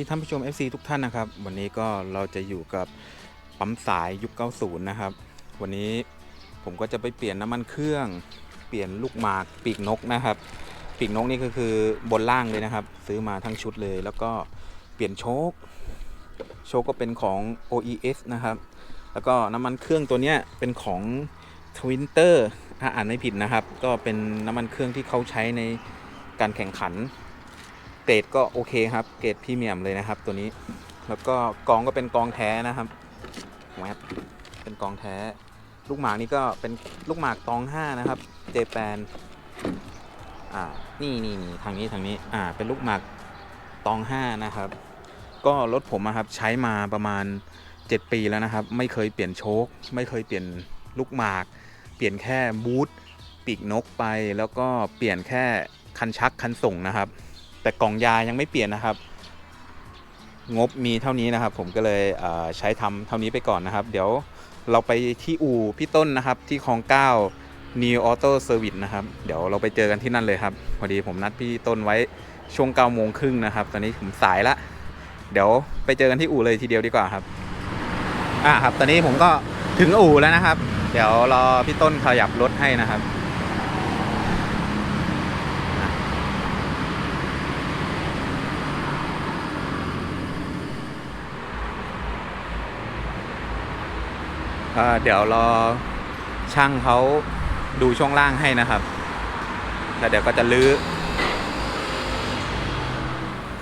ดีท่านผู้ชม FC ทุกท่านนะครับ วันนี้ก็เราจะอยู่กับปั๊มสายยุค 90 นะครับ วันนี้ผมก็จะไปเปลี่ยนน้ำมันเครื่อง เปลี่ยนลูกหมากปีกนกนะครับ ปีกนกนี่ก็คือบนล่างเลยนะครับ ซื้อมาทั้งชุดเลย แล้วก็เปลี่ยนโชคโชคก็เป็นของ OES นะครับ แล้วก็น้ำมันเครื่องตัวเนี้ยเป็นของ Twinter ถ้าอ่านไม่ผิดนะครับ ก็เป็นน้ำมันเครื่องที่เขาใช้ในการแข่งขัน รดก็โอเคครับ เกรดพรีเมียมเลยนะครับ ตัวนี้ แล้วก็กองก็เป็นกองแท้นะครับแวบเป็นกองแท้ ลูกหมากนี่ก็เป็นลูกหมากตองห้านะครับ เจแปน อ่า นี่นี่นี่ทางนี้ทางนี้ อ่า เป็นลูกหมากตองห้านะครับ ก็รถผมอะครับใช้มาประมาณ 7 ปีแล้วนะครับ ไม่เคยเปลี่ยนโชคไม่เคยเปลี่ยนลูกหมาก เปลี่ยนแค่บูทปีกนกไป แล้วก็เปลี่ยนแค่คันชักคันส่งนะครับ แต่กล่องยายังไม่เปลี่ยนนะครับ งบมีเท่านี้นะครับ ผมก็เลยเใช้ทำเท่านี้ไปก่อนนะครับ เดี๋ยวเราไปที่อู่พี่ต้นนะครับ ที่คลองเก้า New Auto Service นะครับ เดี๋ยวเราไปเจอกันที่นั่นเลยครับ พอดีผมนัดพี่ต้นไว้ช่วง9ก้าโมงครึ่งนะครับ ตอนนี้ผมสายละ เดี๋ยวไปเจอกันที่อู่เลยทีเดียวดีกว่าครับ อ่าครับ ตอนนี้ผมก็ถึงอู่แล้วนะครับ เดี๋ยวรอพี่ต้นขยับรถให้นะครับ เดี๋ยวรอช่างเขาดูช่วงล่างให้นะครับ แล้วเดี๋ยวก็จะลื้อ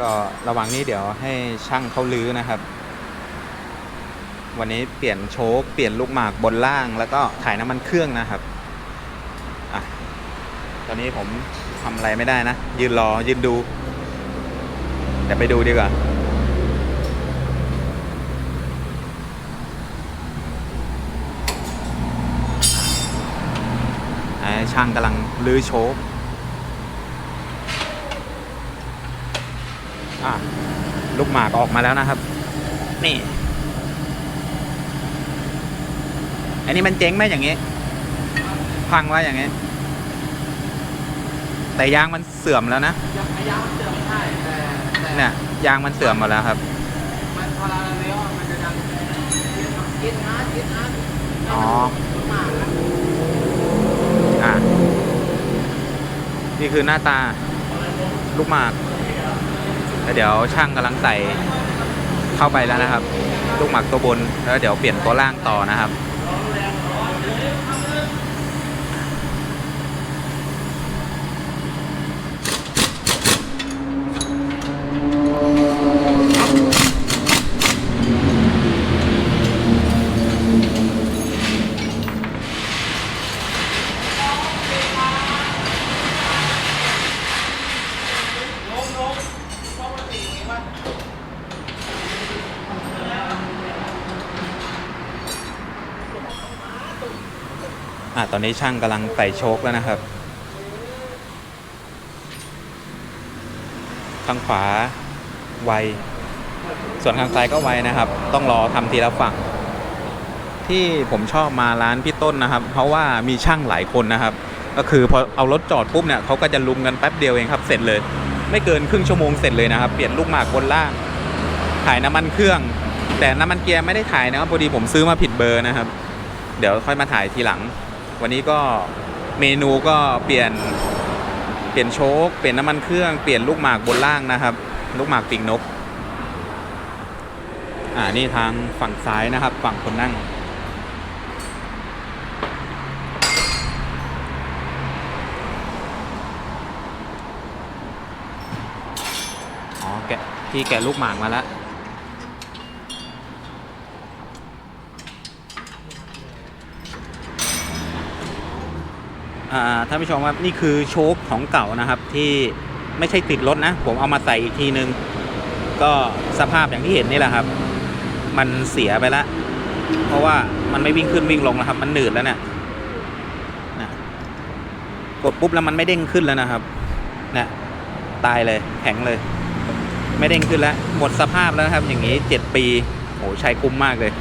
ก็ระหว่างนี้เดี๋ยวให้ช่างเขาลื้อนะครับ วันนี้เปลี่ยนโชคเปลี่ยนลูกหมากบนล่าง แล้วก็ถ่ายน้ำมันเครื่องนะครับอะตอนนี้ผมทำอะไรไม่ได้นะ ยืนรอยืนดู เดี๋ยวไปดูดีกว่า ช่างกำลังลื้อโชคอะลูกหมากออกมาแล้วนะครับ นี่ อันนี้มันเจ๊งไหมอย่างงี้ พังไว้อย่างงี้ แต่ยางมันเสื่อมแล้วนะยังพยายามเติมใช่แต่เนี่ยยางมันเสื่อมหมดแล้วครับมันพอเราเลี้ยวมันจะดังกินนะกินนะอ๋อมาก อะ นี่คือหน้าตาลูกหมากแล้วเดี๋ยวช่างกำลังใส่เข้าไปแล้วนะครับ ลูกหมากตัวบน แล้วเดี๋ยวเปลี่ยนตัวล่างต่อนะครับ อะตอนนี้ช่างกำลังใส่โชคแล้วนะครับ ข้างขวาไว ส่วนข้างซ้ายก็ไวนะครับ ต้องรอทำทีละฝั่ง ที่ผมชอบมาร้านพี่ต้นนะครับ เพราะว่ามีช่างหลายคนนะครับ ก็คือพอเอารถจอดปุ๊บเนี่ยเขาก็จะลุมกันแป๊บเดียวเองครับ เสร็จเลย ไม่เกินครึ่งชั่วโมงเสร็จเลยนะครับ เปลี่ยนลูกหมากบนล่างถ่ายน้ำมันเครื่อง แต่น้ำมันเกียร์ไม่ได้ถ่ายนะครับพอดีผมซื้อมาผิดเบอร์นะครับ เดี๋ยวค่อยมาถ่ายทีหลัง วันนี้ก็เมนูก็เปลี่ยนเปลี่ยนโชคเปลี่ยนน้ำมันเครื่องเปลี่ยนลูกหมากบนล่างนะครับ ลูกหมากปีกนก อ่านี่ทางฝั่งซ้ายนะครับ ฝั่งคนนั่ง อ๋อแกะที่แกะลูกหมากมาแล้ว ท่านผู้ชมครับนี่คือโชคของเก่านะครับที่ไม่ใช่ติดรถนะ ผมเอามาใส่อีกทีนึง ก็สภาพอย่างที่เห็นนี่แหละครับ มันเสียไปแล้วเพราะว่ามันไม่วิ่งขึ้นวิ่งลงแล้วครับ มันหนืดแล้วเนี่ยนะกดปุ๊บแล้วมันไม่เด้งขึ้นแล้วนะครับนี่ยตายเลยแข็งเลย ไม่เด้งขึ้นแล้ว หมดสภาพแล้วครับ อย่างนี้เจ็ดปีโอ้ใช้คุ้มมากเลย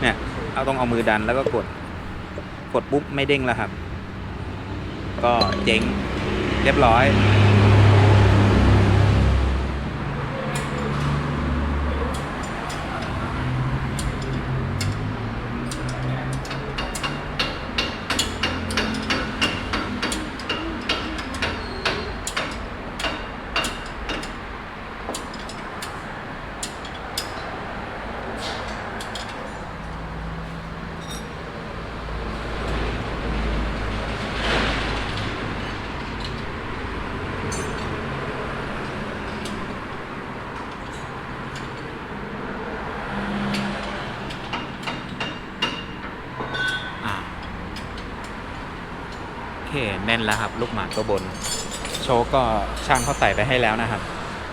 เนี่ย เอาต้องเอามือดันแล้วก็กด กดปุ๊บไม่เด้งแล้วครับ ก็เจ๊งเรียบร้อย แน่นแล้วครับ ลูกหมากตัวบน โชคก็ช่างเขาใส่ไปให้แล้วนะครับ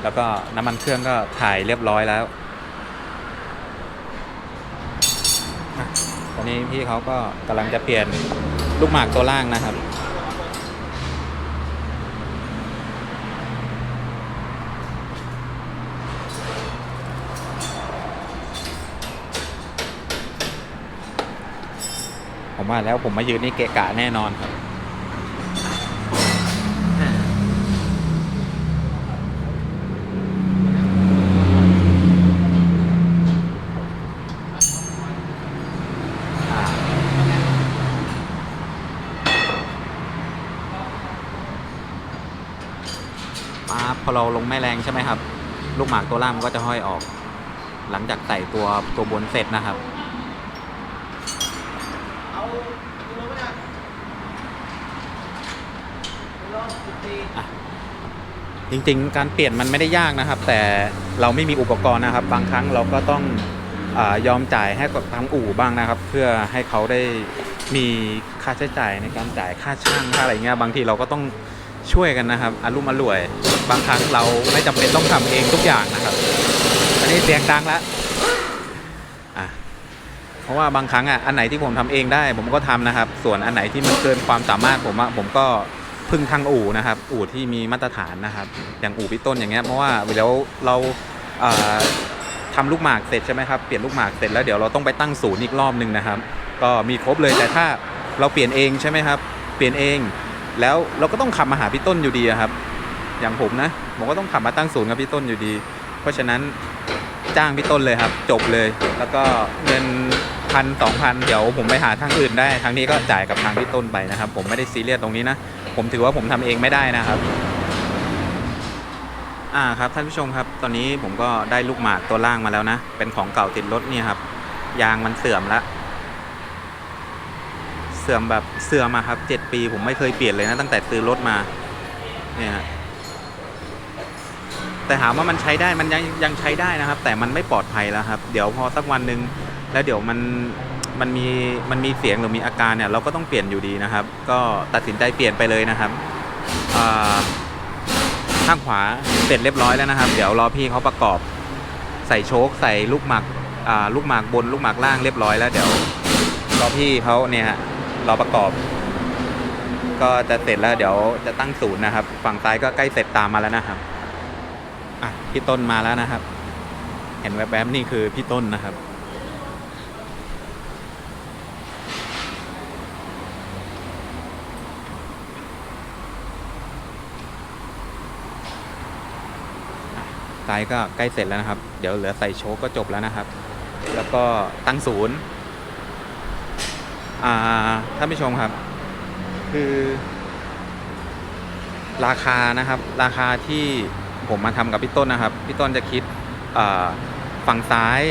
แล้วก็น้ำมันเครื่องก็ถ่ายเรียบร้อยแล้วตอนนี้พี่เขาก็กำลังจะเปลี่ยนลูกหมากตัวล่างนะครับผมว่าแล้วผมมายืนนี่เกะกะแน่นอนครับ มาพ อเราลงแม่แรงใช่ไหมครับ ลูกหมากตัวล่างมันก็จะห้อยออก หลังจากใส่ตัวตัวบนเสร็จนะครับจริงๆ การเปลี่ยนมันไม่ได้ยากนะครับ แต่เราไม่มีอุปกรณ์นะครับ บางครั้งเราก็ต้องอยอมจ่ายให้กับทางอู่บ้างนะครับ เพื่อให้เขาได้มีค่าใช้จ่ายในการจ่ายค่าช่างค่าอะไรเงี้ยบางทีเราก็ต้อง ช่วยกันนะครับอารุ่มอร่วย บางครั้งเราไม่จำเป็นต้องทำเองทุกอย่างนะครับ อันนี้เสียงดังแล้วเพราะว่าบางครั้งอะอันไหนที่ผมทำเองได้ ผมก็ทำนะครับ ส่วนอันไหนที่มันเกินความสามารถผมอะผมก็พึ่งทางอู่นะครับ อู่ที่มีมาตรฐานนะครับ อย่างอู่พี่ต้นอย่างเงี้ยเพราะว่าเดี๋ยวเราเอ่อทำลูกหมากเสร็จใช่ไหมครับเปลี่ยนลูกหมากเสร็จแล้วเดี๋ยวเราต้องไปตั้งศูนย์อีกรอบหนึ่งนะครับ ก็มีครบเลยแต่ถ้าเราเปลี่ยนเองใช่ไหมครับ เปลี่ยนเอง แล้วเราก็ต้องขับมาหาพี่ต้นอยู่ดีครับ อย่างผมนะผมก็ต้องขับมาตั้งศูนย์กับพี่ต้นอยู่ดี เพราะฉะนั้นจ้างพี่ต้นเลยครับ จบเลย แล้วก็เงินพันสองพันเดี๋ยวผมไปหาทางอื่นได้ทางนี้ก็จ่ายกับทางพี่ต้นไปนะครับ ผมไม่ได้ซีเรียสตรงนี้นะ ผมถือว่าผมทำเองไม่ได้นะครับอ่าครับท่านผู้ชมครับ ตอนนี้ผมก็ได้ลูกหมากตัวล่างมาแล้วนะ เป็นของเก่าติดรถเนี่ยครับ ยางมันเสื่อมแล้ว สื่อมแบบเสื่อมมาครับเจ็ดปีผมไม่เคยเปลี่ยนเลยนะตั้งแต่ซื้อรถมาเนี่ยแต่ถามว่ามันใช้ได้มันยังยังใช้ได้นะครับ แต่มันไม่ปลอดภัยแล้วครับ เดี๋ยวพอสักวันหนึ่งแล้วเดี๋ยวมันมันมีมันมีเสียงหรือมีอาการเนี่ยเราก็ต้องเปลี่ยนอยู่ดีนะครับ ก็ตัดสินใจเปลี่ยนไปเลยนะครับข้างขวาเสร็จเรียบร้อยแล้วนะครับ เดี๋ยวรอพี่เขาประกอบ ใส่โชคใส่ลูกหมากลูกหมากบนลูกหมากล่างเรียบร้อยแล้วเดี๋ยวรอพี่เขาเนี่ยฮะ รอประกอบ ก็จะเสร็จแล้วเดี๋ยวจะตั้งศูนย์นะครับ ฝั่งซ้ายก็ใกล้เสร็จตามมาแล้วนะครับอะพี่ต้นมาแล้วนะครับ เห็นแวบๆนี่คือพี่ต้นนะครับซ้ายก็ใกล้เสร็จแล้วนะครับ เดี๋ยวเหลือใส่โชคก็จบแล้วนะครับ แล้วก็ตั้งศูนย์ อ่าท่านผู้ชมครับ คือ ราคานะครับ ราคาที่ผมมาทำกับพี่ต้นนะครับ พี่ต้นจะคิดฝั่งซ้าย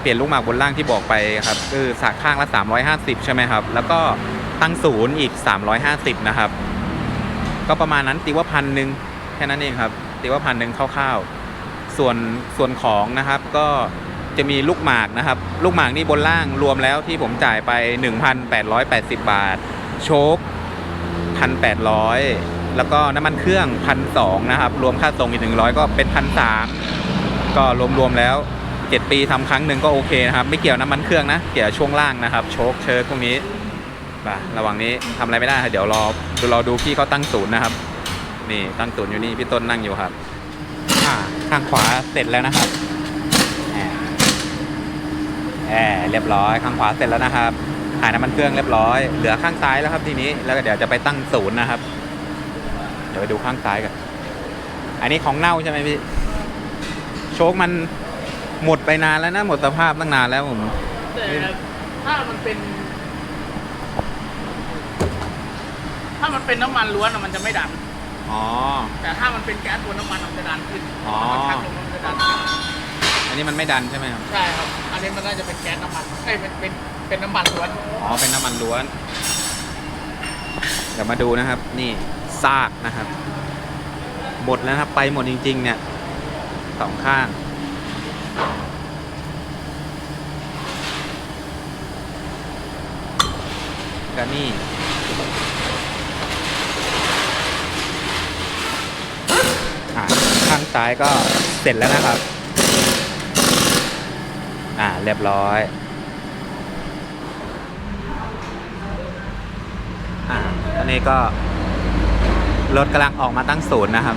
เปลี่ยนลูกหมากบนล่างที่บอกไปครับคือสากข้างละ 350 ใช่ไหมครับ แล้วก็ตั้งศูนย์อีก 350 นะครับ ก็ประมาณนั้นตีว่าพันหนึ่งแค่นั้นเองครับตีว่าพันหนึ่งคร่าวๆ ส่วนส่วนของนะครับก็ จะมีลูกหมากนะครับ ลูกหมากนี่บนล่างรวมแล้วที่ผมจ่ายไป 1,880 บาท โชค1,800 แล้วก็น้ำมันเครื่อง 1,200 นะครับ รวมค่าส่งอีก 100 ก็เป็น 1,300 ก็รวมๆแล้ว 7 ปีทำครั้งหนึ่งก็โอเคนะครับ ไม่เกี่ยวน้ำมันเครื่องนะ เกี่ยวช่วงล่างนะครับ โชคเชิร์พวกนี้ป่ะระหว่างนี้ทำอะไรไม่ได้เดี๋ยวรอดูรอดูพี่เขาตั้งศูนย์นะครับ นี่ตั้งศูนย์อยู่นี่พี่ต้นนั่งอยู่ครับอ่าข้างขวาเสร็จแล้วนะครับ แหมเรียบร้อยข้างขวาเสร็จแล้วนะครับถ่ายน้ำมันเครื่องเรียบร้อย เหลือข้างซ้ายแล้วครับทีนี้แล้วก็เดี๋ยวจะไปตั้งศูนย์นะครับ เดี๋ยวไปดูข้างซ้ายกันอันนี้ของเน่าใช่ไหมพี่โชคมันหมดไปนานแล้วนะหมดสภาพตั้งนานแล้วผมแต่ถ้ามันเป็น ถ้ามันเป็นน้ำมันล้วนอะมันจะไม่ดันอ๋อแต่ถ้ามันเป็นแก๊สบนน้ำมันอะมันจะดันขึ้นอ๋อมันชักลงมันจะดันขึ้ นี้มันไม่ดันใช่ไหมครับ ใช่ครับ อันนี้มันน่าจะเป็นแก๊สน้ำมันเอ้ยเป็นเป็นเป็นน้ำมันล้วนอ๋อ เป็นน้ำมันล้วน เดี๋ยวมาดูนะครับ นี่ซากนะครับ หมดแล้วครับ ไปหมดจริง ๆ เนี่ยสองข้าง ก็นี่ข้างซ้ายก็เสร็จแล้วนะครับ อ่าเรียบร้อยอ่าอันนี้ก็ รถกำลังออกมาตั้งศูนย์นะครับ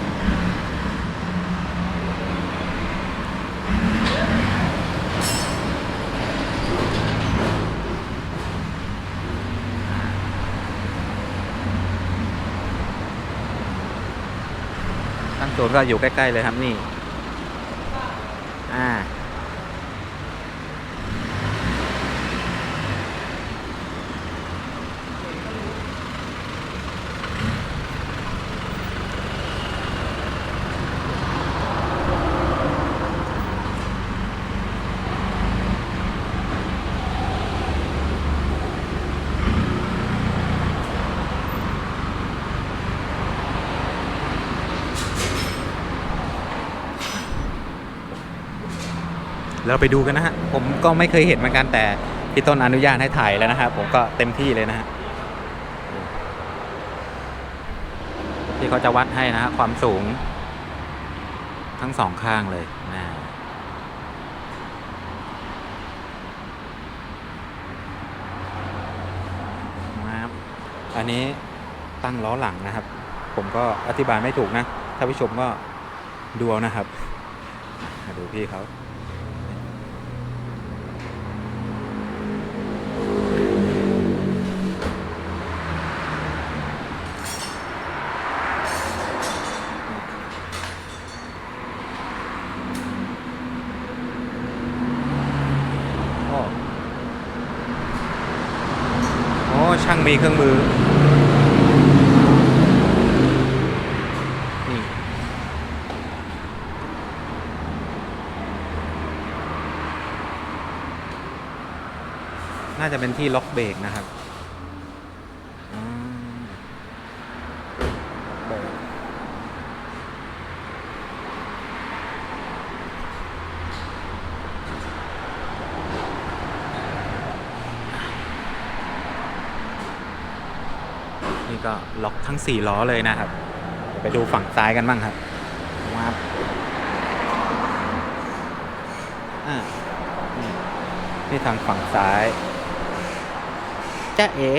ตั้งศูนย์ก็อยู่ใกล้ ๆ เลยครับนี่ อ่า เราไปดูกันนะฮะ ผมก็ไม่เคยเห็นเหมือนกันแต่พี่ต้นอนุญาตให้ถ่ายแล้วนะครับผมก็เต็มที่เลยนะฮะที่เขาจะวัดให้นะฮะความสูง ทั้งสองข้างเลยนะครับอันนี้ตั้งล้อหลังนะครับ ผมก็อธิบายไม่ถูกนะ ถ้าผู้ชมก็ดูเอานะครับ ดูพี่เขา โอ้โอ้ช่าง มีเครื่องมือ นี่น่าจะเป็นที่ล็อกเบรกนะครับอืมล็อกเบรกนี่ ก็ล็อกทั้ง 4 ล้อเลยนะครับเดี๋ยวไปดูฝั่งซ้ายกันบ้างครับว้าบอ่านี่นี่ทางฝั่งซ้ายจ้าเอ๋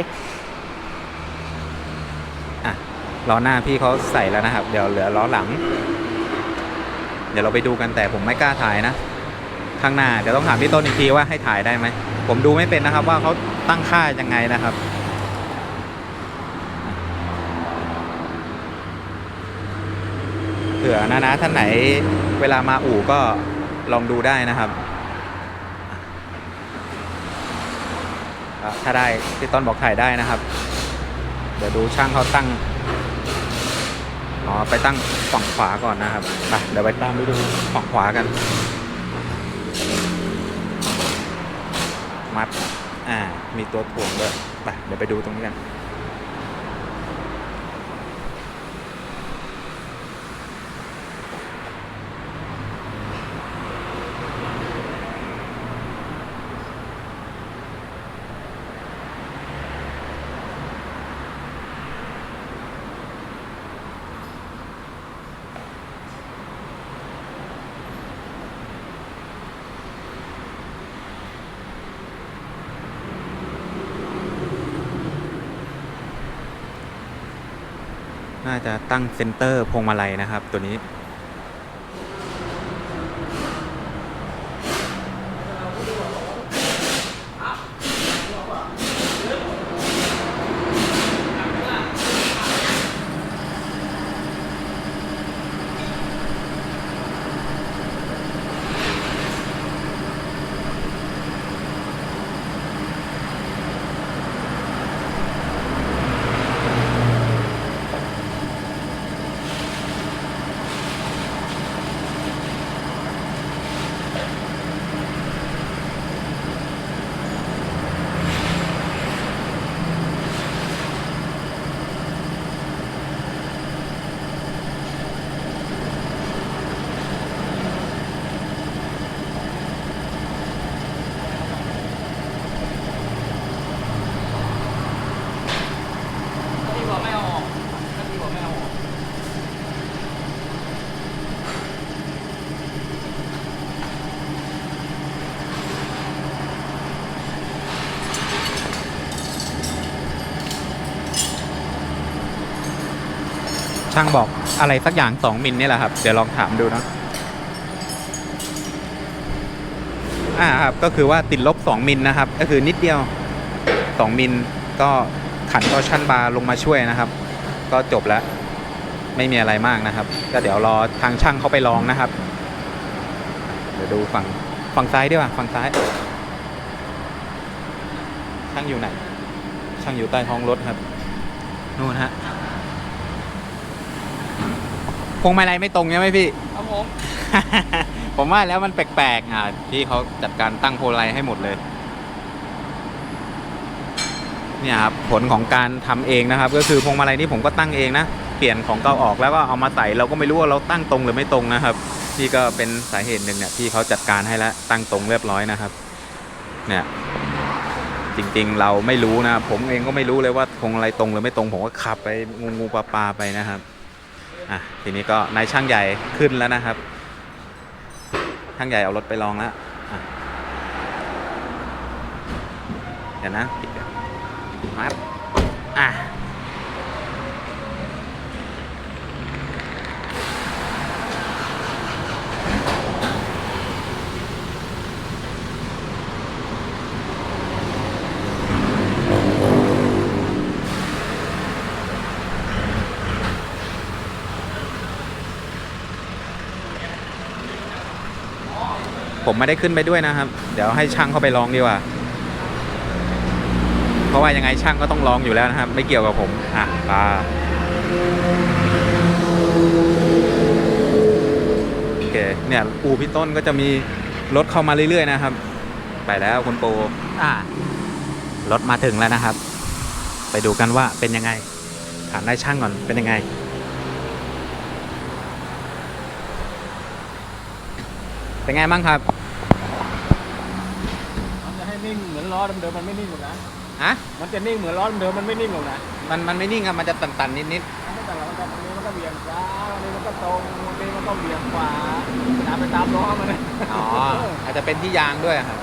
อะล้อหน้าพี่เขาใส่แล้วนะครับ เดี๋ยวเหลือล้อหลัง เดี๋ยวเราไปดูกันแต่ผมไม่กล้าถ่ายนะ ข้างหน้าเดี๋ยวต้องถามพี่ต้นอีกทีว่าให้ถ่ายได้ไหม ผมดูไม่เป็นนะครับว่าเขาตั้งค่ายังไงนะครับ เผื่อนะนะท่านไหนเวลามาอู่ก็ลองดูได้นะครับถ้าได้พี่ต้นบอกถ่ายได้นะครับ เดี๋ยวดูช่างเขาตั้งอ๋อไปตั้งฝั่งขวาก่อนนะครับไปเดี๋ยวไปตามไปดูฝั่งขวากัน มัด อ่า มีตัวถ่วงด้วยไปเดี๋ยวไปดูตรงนี้กัน จะตั้งเซนเตอร์พวงมาลัยนะครับ ตัวนี้ ช่างบอกอะไรสักอย่าง 2 มิลนี่แหละครับ เดี๋ยวลองถามดูนะอ่าครับก็คือว่าติดลบ 2 มิลนะครับ ก็คือนิดเดียว 2 มิลก็ขันตอชั่นบาร์ลงมาช่วยนะครับ ก็จบแล้วไม่มีอะไรมากนะครับก็เดี๋ยวรอทางช่างเขาไปลองนะครับ เดี๋ยวดูฝั่งฝั่งซ้ายดีกว่าฝั่งซ้าย ช่างอยู่ไหน ช่างอยู่ใต้ท้องรถครับ นู่นฮะ พวงมาลัยไม่ตรงใช่ไหมพี่ ครับผม ผมว่าแล้วมันแปลกๆอะพี่เขาจัดการตั้งโพลไลให้หมดเลย เนี่ยครับผลของการทำเองนะครับ ก็คือพวงมาลัยนี่ผมก็ตั้งเองนะเปลี่ยนของเก่าออกแล้วก็เอามาใส่เราก็ไม่รู้ว่าเราตั้งตรงหรือไม่ตรงนะครับพี่ก็เป็นสาเหตุหนึ่งเนี่ยที่เขาจัดการให้แล้วตั้งตรงเรียบร้อยนะครับ เนี่ย จริงๆเราไม่รู้นะ ผมเองก็ไม่รู้เลยว่าพวงอะไรตรงหรือไม่ตรงผมก็ขับไปงูงูปลาปลาไปนะครับ อะทีนี้ก็นายช่างใหญ่ขึ้นแล้วนะครับ ช่างใหญ่เอารถไปลองแล้วอะเดี๋ยวนะปิดก่อนมาครับอะ ผมไม่ได้ขึ้นไปด้วยนะครับ เดี๋ยวให้ช่างเข้าไปลองดีกว่า เพราะว่ายังไงช่างก็ต้องลองอยู่แล้วนะครับ ไม่เกี่ยวกับผม อะปาโอเคเนี่ยอูพี่ต้นก็จะมีรถเข้ามาเรื่อยๆนะครับ ไปแล้วคุณโปอ่ารถมาถึงแล้วนะครับ ไปดูกันว่าเป็นยังไง ถามนายช่างก่อนเป็นยังไงเป็นไงบ้างครับมั นจะให้นิ่งเหมือนล้อเดิมๆมันไม่นิ่งหรอกนะ ฮะมันจะนิ่งเหมือนล้อเดิมๆมันไม่นิ่งหรอกนะมันมันไม่นิ่งครับมันจะตันๆนิดมันก็แต่ละมันก็บางทีมันก็เบี่ยงซ้ายบางทีมันก็ตรงบางทีมันก็เบี่ยงขวาตามไปตามล้อมันนะๆอ๋ออาจจะเป็นที่ยางด้วยครับ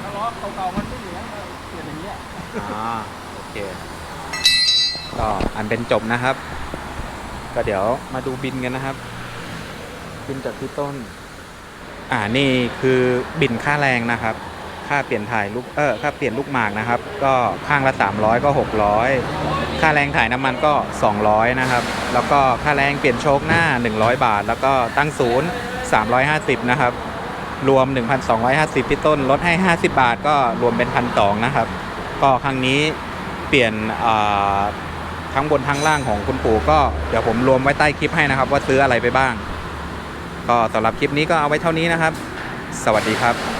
ถ้าล้อเก่าๆมันไม่เหลืองเลยเปลี่ยนอย่างเงี้ยอ๋อโอเคก็อันเป็นจบนะครับ ก็เดี๋ยวมาดูบินกันนะครับ บินจากที่ต้น อ่านี่คือบินค่าแรงนะครับ ค่าเปลี่ยนถ่ายลูกเออค่าเปลี่ยนลูกหมากนะครับ ก็ข้างละ 300 ก็ 600 ค่าแรงถ่ายน้ำมันก็ 200 นะครับ แล้วก็ค่าแรงเปลี่ยนโชคหน้า 100 บาท แล้วก็ตั้งศูนย์350 นะครับ รวม 1,250พี่ต้นลดให้ 50 บาทก็รวมเป็นพันสองนะครับ ก็ครั้งนี้เปลี่ยนทั้งบนทั้งล่างของคุณปู่ก็เดี๋ยวผมรวมไว้ใต้คลิปให้นะครับ ว่าซื้ออะไรไปบ้าง ก็สำหรับคลิปนี้ก็เอาไว้เท่านี้นะครับ สวัสดีครับ